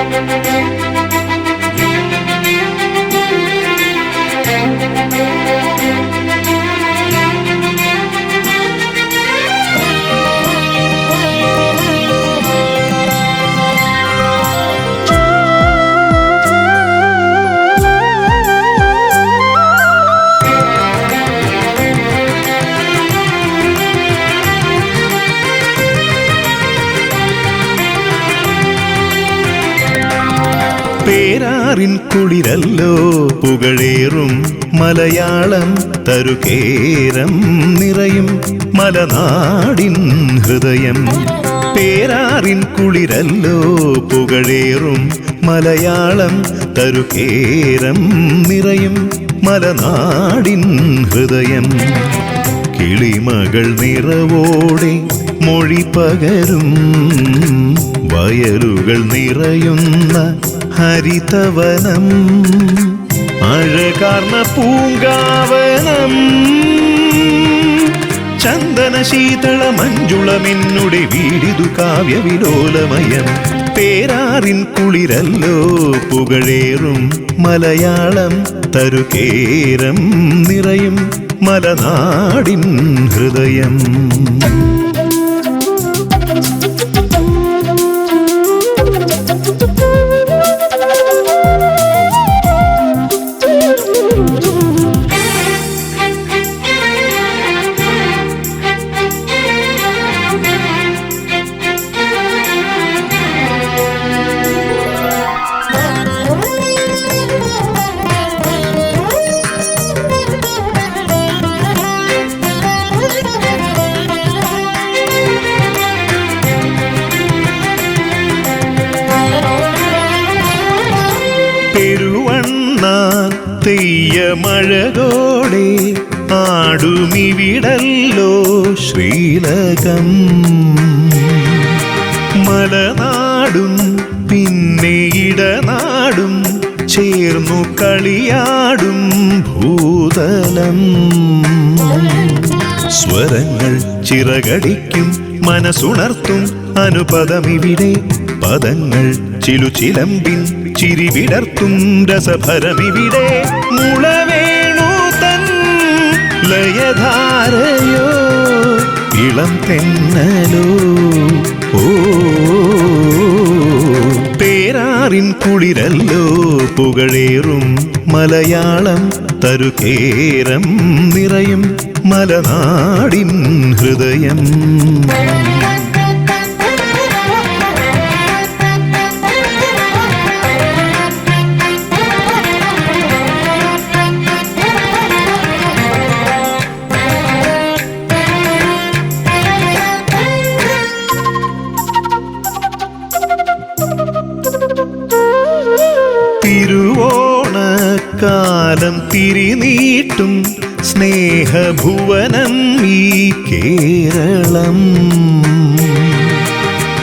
പേരാറിൻ കുളിരല്ലോ പുകഴേറും മലയാളം തരുകേരം നിറയും മലനാടിൻ ഹൃദയം. പേരാറിൻ കുളിരല്ലോ പുകഴേറും മലയാളം തരുകേരം നിറയും മലനാടിൻ ഹൃദയം. കിളിമകൾ നിറവോടെ മൊഴി പകരും വയലുകൾ നിറയുന്ന ഹരിതവനം അഴകാർന്ന പൂങ്കാവനം. ചന്ദന ശീതള മഞ്ജുളമെന്നുടെ വീടിതു കാവ്യവിലോലമയം. പേരാറിൻ കുളിരല്ലോ പുകഴേറും മലയാളം തരുകേരം നിറയും മലനാടിൻ ഹൃദയം. തെയ്യമഴകോടെ ആടുമിവിടല്ലോ ശ്രീലകം. മലനാടും പിന്നെ ഇടനാടും ചേർന്നു കളിയാടും ഭൂതലം. സ്വരങ്ങൾ ചിറകടിക്കും മനസ്സുണർത്തും അനുപദമിവിടെ പദങ്ങൾ ചിലു ചിലമ്പിൻ ചിരിവിടർത്തും രസഭരമിവിടെ. മുള ലയധാരയോ ഇളം തെന്നലോ? ഓ പേരാറിൻ കുളിരല്ലോ പുകഴേറും മലയാളം തരുകേരം നിറയും മലനാടിൻ ഹൃദയം. തിരിനീട്ടും സ്നേഹഭുവനം ഈ കേരളം.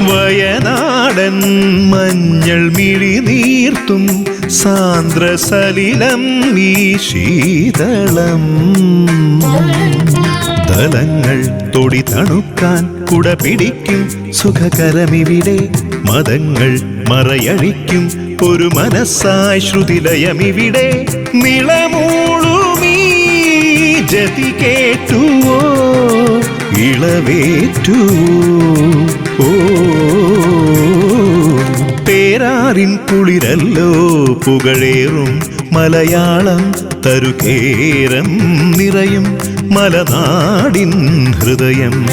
വയനാടൻ മഞ്ഞൾ മിഴി നീർത്തും സാന്ദ്ര സാന്ദ്രസലിലം ഈ ശീതളം. തലങ്ങൾ തൊടി തണുക്കാൻ കുട പിടിക്കും സുഖകരമിവിടെ മതങ്ങൾ മറയഴിക്കും. ഒരു മനസ്സായി ശ്രുതിലയമിവിടെ. നിളമൂളുമീ ജതി കേട്ടുവോ? ഇളവേറ്റുവോ പേരാറിൻ കുളിരല്ലോ പുകഴേറും. മലയാളം തരുകേരം നിറയും. മലനാടിൻ ഹൃദയം.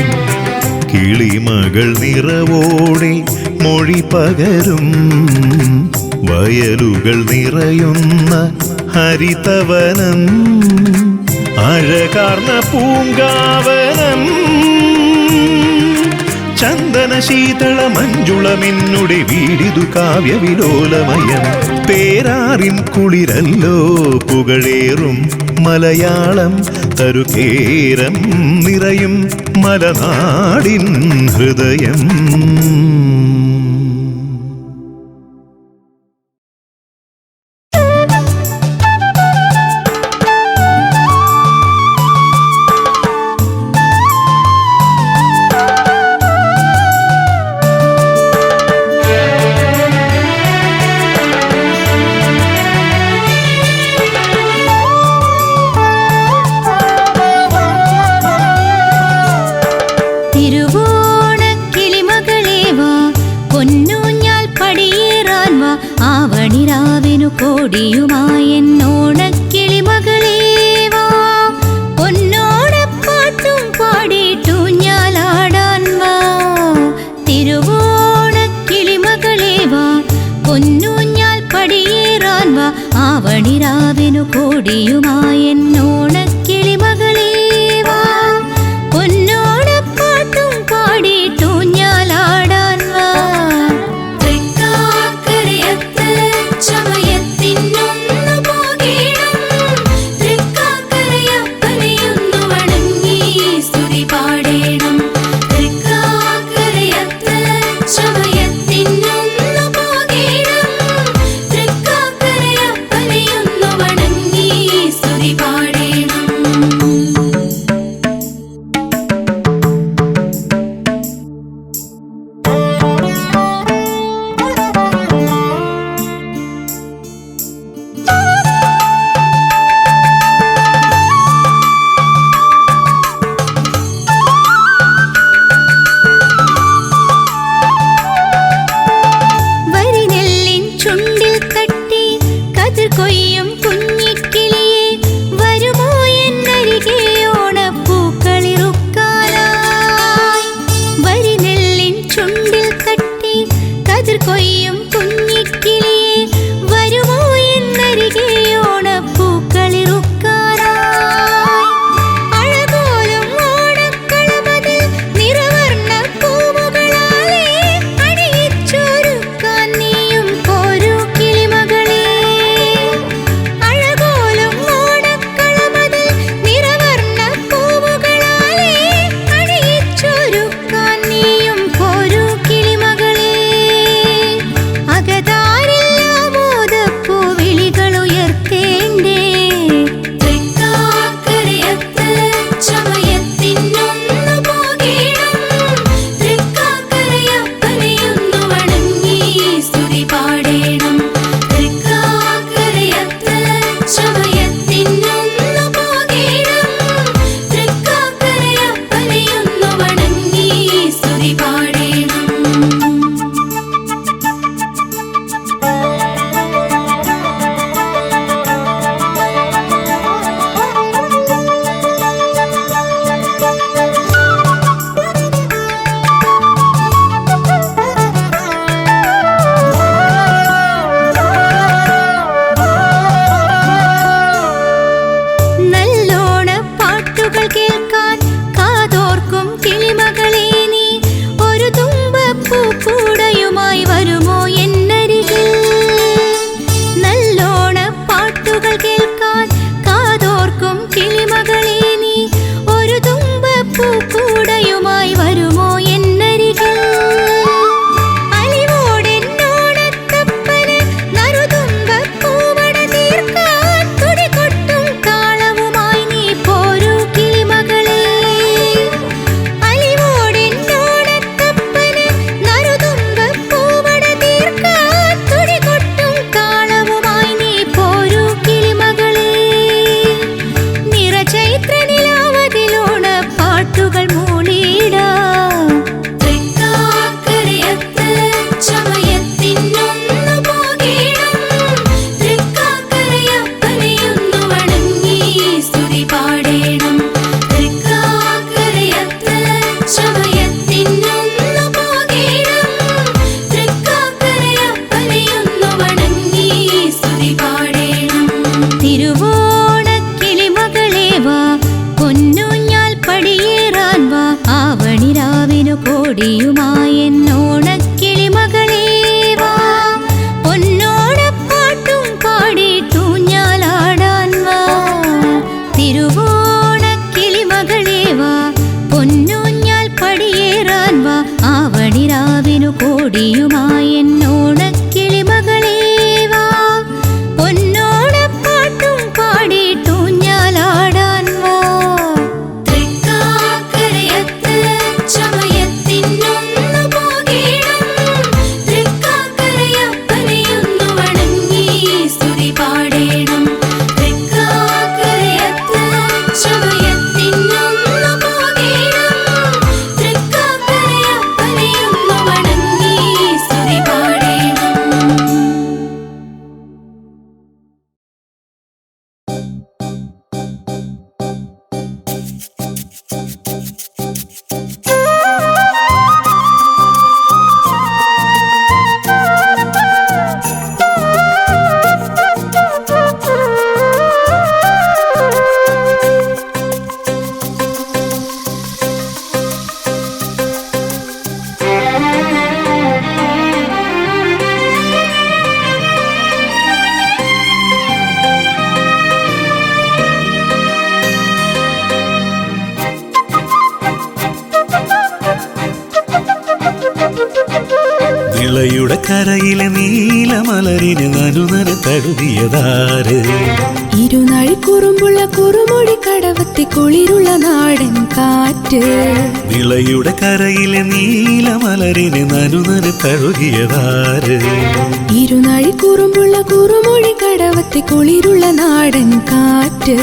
കിളിമകൾ നിറവോടെ മൊഴി പകരും. വയലുകൾ നിറയുന്ന ഹരിതവനം. അഴകാർന്ന പൂങ്കാവനം. ചന്ദന ശീതള മഞ്ജുളമെന്നുടെ വീടിതു കാവ്യവിലോലമയം. പേരാറിൻ കുളിരല്ലോ പുകഴേറും മലയാളം തരുകേരം നിറയും മലനാടിൻ ഹൃദയം. കരയിലെ നീലമലരിന് നനുനന തഴുതിയതാര് ഇരുനാഴി കുറുമ്പുള്ള കുറുമൊഴി കടവത്തി കുളിരുള്ള നാടൻ കാറ്റ്. വിളയുടെ കരയിലെ നീലമലരിന് നനുനന തഴുകിയതാര്? ഇരുനാഴി കുറുമ്പുള്ള കുറുമൊഴി കടവത്തി കുളിരുള്ള നാടൻ കാറ്റ്.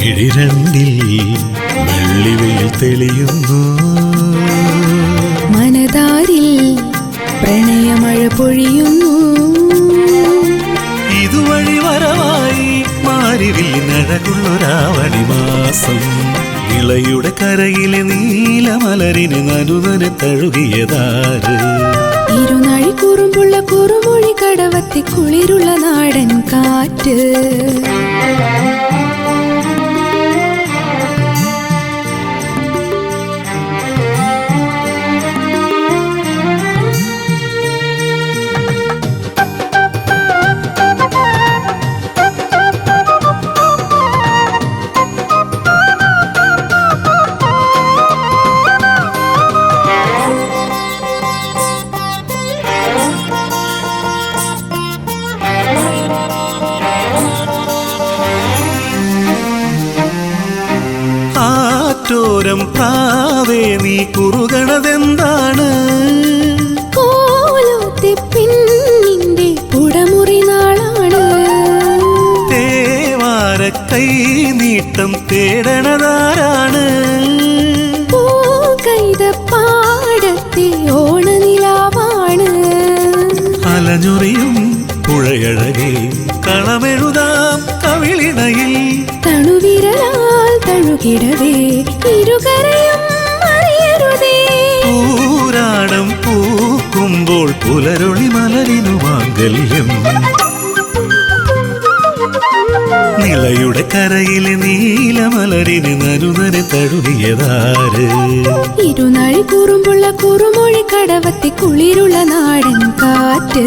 ഇഴിരണ്ടിൽ വെള്ളിവെയിൽ തെളിയുന്നു. പ്രണയമഴ പൊഴിയുന്നു ഇതുവഴി വരവായി മാരിവില്ലിനഴകുള്ളൊരാവണി മാസം. ഇളയുടെ കരയിലെ നീലമലരിന് നനുനന തഴുകിയതാര്? ഇരുനാഴി കുറുമ്പുള്ള കുറുമൊഴി കടവത്തി കുളിരുള്ള നാടൻ കാറ്റ്. പ്രാവേ നീ കുറുകണതെന്താണ്? കൈ നീട്ടം തേടണതാരാണ്? പാടത്തെ ഓണനിലാവാണ്. അലഞ്ഞുറിയും പുഴയഴകെ കളമെഴുതാം കവിളിണയിൽ. തണുവിരലാൽ തഴുകിടവേ ഇരുകരയും അറിയരുതേ. പൂരാടം പൂക്കുമ്പോൾ പുലരൊളി മലരിനു മാംഗല്യം. നിളയുടെ കരയിലെ നീലമലരിന് നരുനരെ തഴുകിയതാര്? ഇരുനാഴി കുറുമ്പുള്ള കുറുമൊഴി കടവത്തി കുളിരുള്ള നാടൻ കാറ്റ്.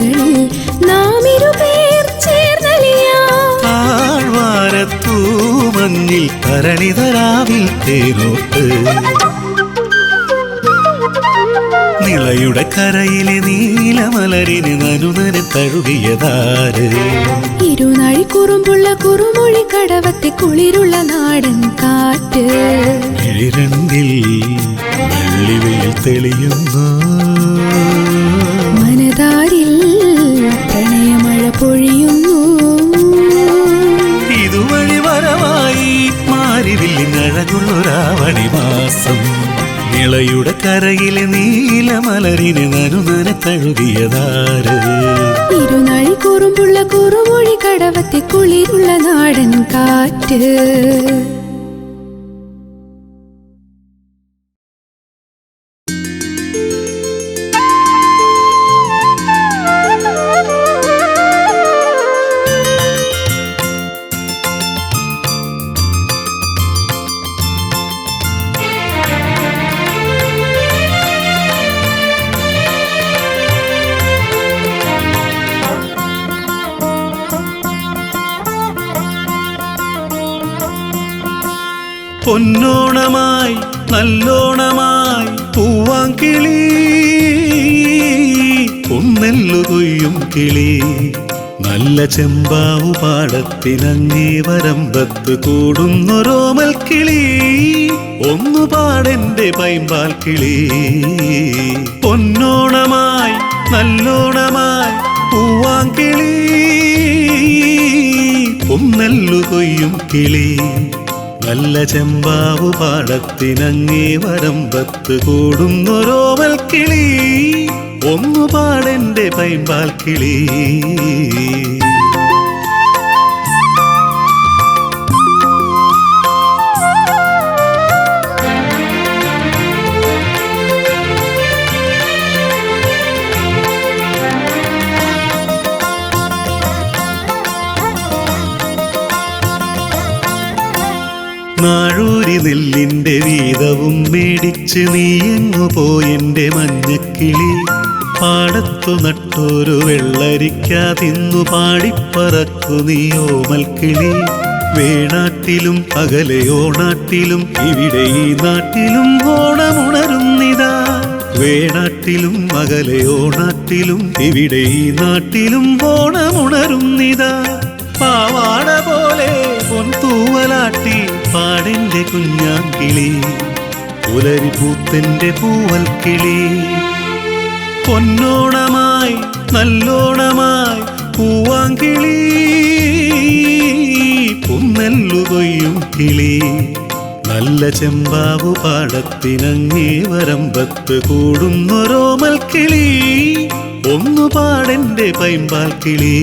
നനവുകളിൽ നാം ഇരുപേർ തേനോട്ട്. നിളയുടെ കരയിലെ നീലമലരിന് നനുനര തഴുകിയതാര്? ഇരുനാഴി കുറുമ്പുള്ള കുറുമൊഴി കടവത്തെ കുളിരുള്ള നാടൻ കാറ്റ്. ഇരണ്ടിൽ വെള്ളിവെയിൽ തെളിയുന്നു. മാരിവില്ലിനഴകുള്ളൊരാവണി മാസം. നിളയുടെ കരയിലെ നീലമലരിന് നനുനനെ തഴുകിയതാര്? ഇരുനാഴി കുറുമ്പുള്ള കുറുമൊഴി കടവത്തെ കുളിരുള്ള നാടൻ കാറ്റ്. പൊന്നോണമായി നല്ലോണമായി പൂവാങ്കിളി പൊന്നെല്ലു കൊയ്യും കിളി. നല്ല ചെമ്പാവു പാടത്തിനങ്ങേ വരമ്പത്ത് കൂടുന്നൊരോമൽ കിളി. ഒന്നു പാടെന്റെ പൈമ്പാൽ കിളി. പൊന്നോണമായി നല്ലോണമായി പൂവാങ്കിളി പൊന്നല്ലു കൊയ്യും കിളി. നല്ല ചെമ്പാവു പാടത്തിനങ്ങേ വരമ്പത്ത് കൂടുന്നൊരോവൽ കിളി ഒന്നു പാടെന്റെ പൈമ്പാൽ കിളി നാഴൂരി നെല്ലിന്റെ വീതവും മേടിച്ച് നീ എങ്ങു പോയെന്റെ മഞ്ഞക്കിളി? പാടത്തു നട്ടൊരു വെള്ളരിക്കാതിന്നു പാടിപ്പറക്കു നീ ഓമൽക്കിളി. വേണാട്ടിലും അകലെയോണാട്ടിലും ഇവിടെ ഈ നാട്ടിലും ഓണമുണരുന്നിതാ. വേണാട്ടിലും അകലെയോണാട്ടിലും ഇവിടെ ഈ നാട്ടിലും ഓണമുണരുന്നിതാ. പാവാട പോലെ പൊൻതൂവലാട്ടി പാടിന്റെ കുഞ്ഞാങ്കിളി പുലരി പൂത്തിന്റെ പൂവൽ കിളി. പൊന്നോണമായി നല്ലോണമായി പൂവാങ്കിളി പുന്നെല്ലു കൊയ്യും കിളി. നല്ല ചെമ്പാവു പാടത്തിനങ്ങേ വരമ്പത്ത് കൂടുന്നൊരോമൽ കിളി. ഒന്നു പാടെന്റെ പൈമ്പാൽ കിളി.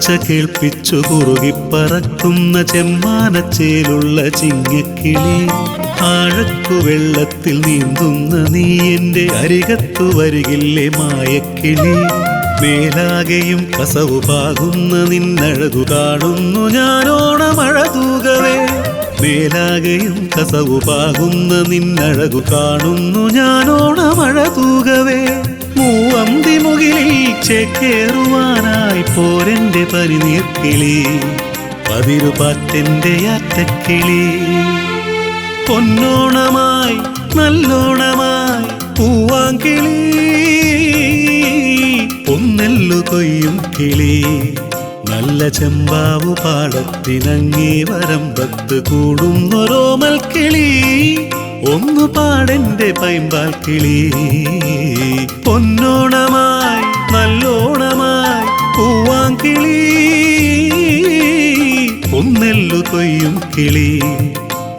കുഴലൊച്ച കേൾപ്പിച്ചു കുറുകിപ്പറക്കുന്ന ചെമ്മാനച്ചേലുള്ള ചിങ്ങക്കിളി. ആഴക്കു വെള്ളത്തിൽ നീന്തുന്ന നീ എന്റെ അരികത്തു വരികില്ലേ മായക്കിളി. മേലാകെയും കസവു പാകുന്ന നിന്നഴകു കാണുന്നു ഞാൻ ഓണമഴതൂകവേ മേലാകെയും കസവു പാകുന്ന നിന്നഴകു കാണുന്നു ഞാൻ തൂകവേ. മൂവന്തി മുകിലിൽ പോരെന്റെ പരിനീർക്കിളി പതിരുപാറ്റെന്റെ അറ്റക്കിളി പൊന്നോണമായി നല്ലോണമായി പൂവാങ്കിളി പൊന്നെല്ലു കൊയ്യും കിളി. നല്ല ചെമ്പാവു പാടത്തിനങ്ങി വരമ്പത്ത് കൂടുന്നൊരോമൽ കിളി ഒന്നു പാടെന്റെ പൈമ്പാൽ കിളി. പൊന്നോണമായി നല്ലോണമായി പൂവാങ്കിളി ഒന്നെല്ലു കൊയ്യും കിളി.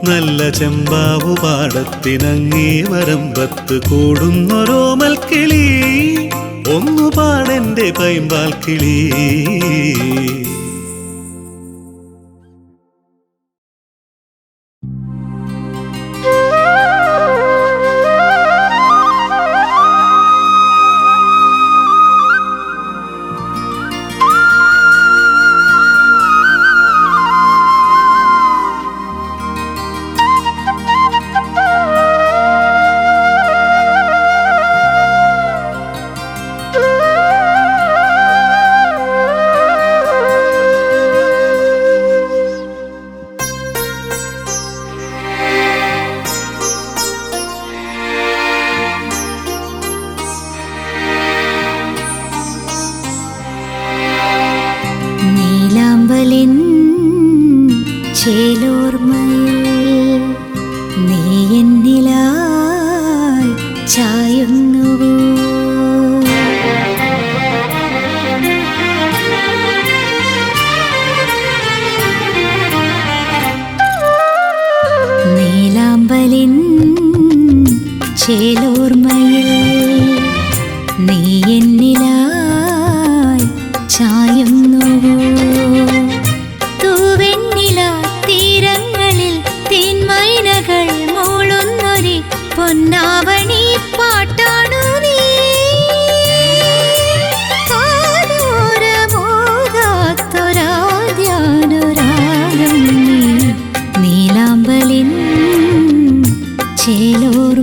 നല്ല ചെമ്പാവു പാടത്തിനങ്ങേ വരമ്പത്ത് കൂടുന്നൊരോമൽ കിളി. ഒന്നു പാടെന്റെ പൈമ്പാൽ കിളി. చేలో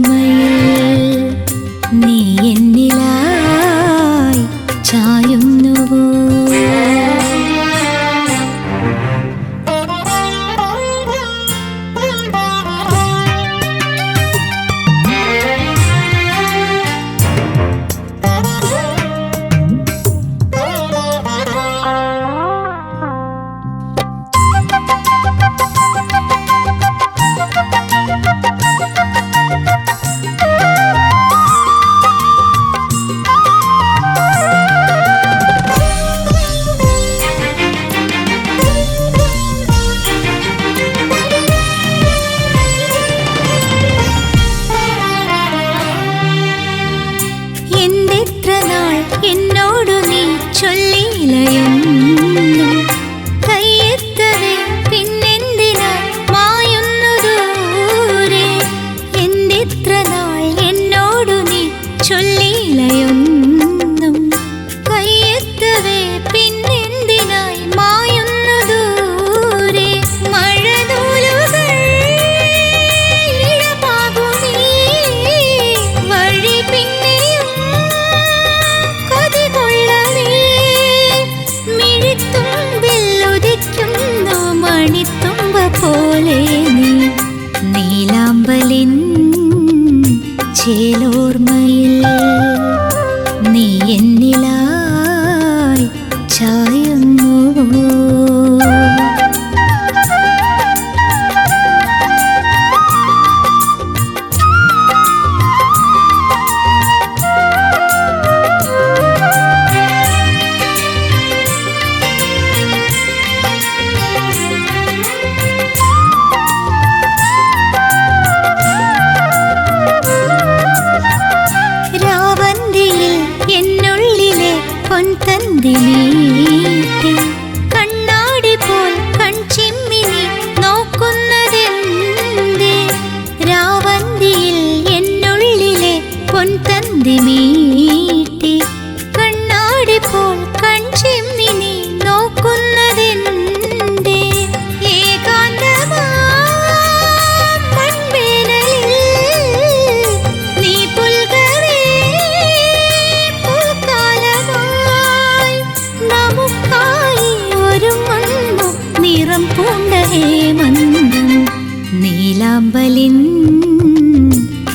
回忆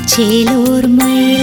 celor mai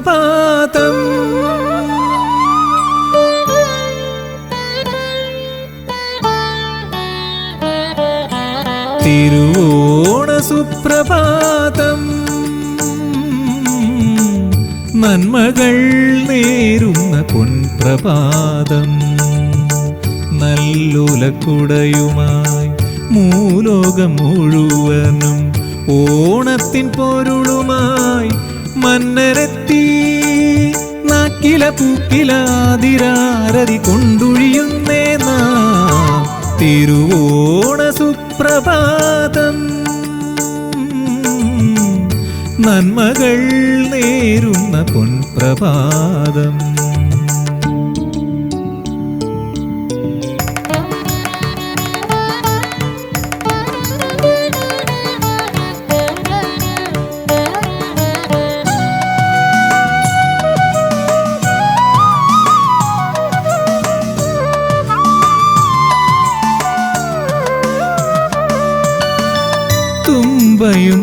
സുപ്രഭാതം തിരുവോണ സുപ്രഭാതം. നന്മകൾ നേരുന്ന പൊൻപ്രഭാതം. നല്ലുലക്കുടയുമായി മൂലോകം മുഴുവനും ഓണത്തിൻ പൊരുളുമായി മന്നരെത്തി നാക്കില പൂക്കിലാതിരാരതി കൊണ്ടുഴിയുന്നേ നാം തിരുവോണ സുപ്രഭാതം. നന്മകൾ നേരുന്ന പൊൻപ്രഭാതം.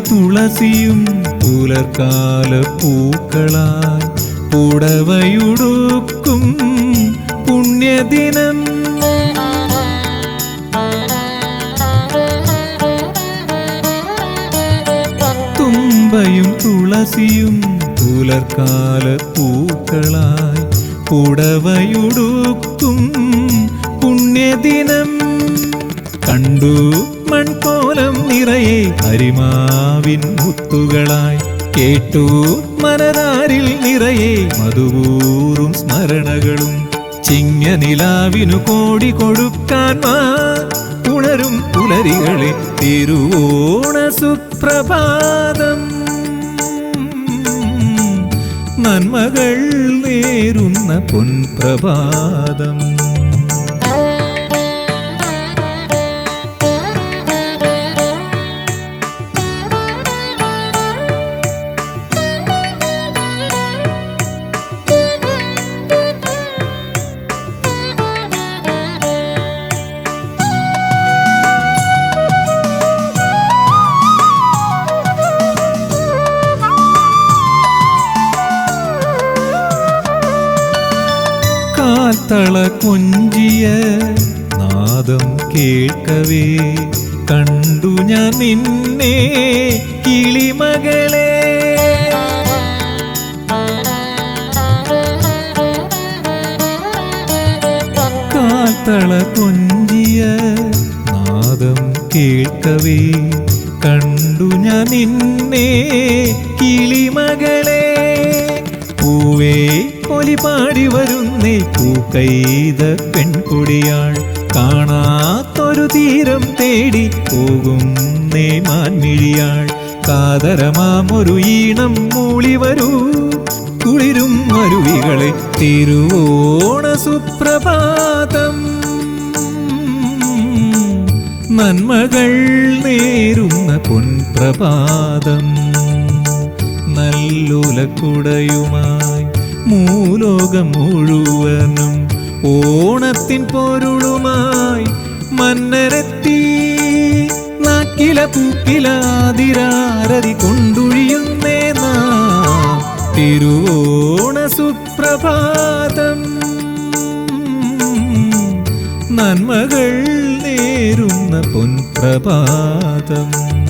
തുളസിയും പുലർക്കാല പൂക്കളായി പുടവയുടുക്കും പുണ്യദിനം തുമ്പയും തുളസിയും പുലർക്കാല പൂക്കളായി പുടവയുടുക്കും പുണ്യദിനം കണ്ടു മൺകോലം നിറയെ ഹരിമാവിൻ മുത്തുകളായി കേട്ടു മനതാരിൽ നിറയെ മധുവൂറും സ്മരണകളും. ചിങ്ങ നിലാവിനു കോടി കൊടുക്കാൻ ഉണരും പുലരികളെ തിരുവോണ സുപ്രഭാതം. നന്മകൾ നേരുന്ന പൊൻപ്രഭാതം. കൊഞ്ചിയ നാദം കേൾക്കവേ കണ്ടു ഞാൻ നിന്നെ കിളിമകളെ. കാത്തള കൊഞ്ചിയ നാദം കേൾക്കവേ കണ്ടു ഞാൻ നിന്നെ പൂക്കൈത പെൺകൊടിയാൾ കാണാത്തൊരു തീരം തേടി പോകും പോകുന്നേ മാൻമിഴിയാൾ. കാതരമാമൊരു ഈണം മൂളി വരൂ. കുളിരും മരുവികളെ തിരുവോണ സുപ്രഭാതം. നന്മകൾ നേരുന്ന പൊൻപ്രഭാതം. നല്ലുലക്കുടയുമായി മൂലോകം മുഴുവനും ഓണത്തിൻ പൊരുളുമായി മന്നരത്തി. നാക്കില പൂക്കിലാതിരാരതി കൊണ്ടുഴിയുന്നേ നാം. തിരുവോണ സുപ്രഭാതം. നന്മകൾ നേരുന്ന പൊൻപ്രഭാതം.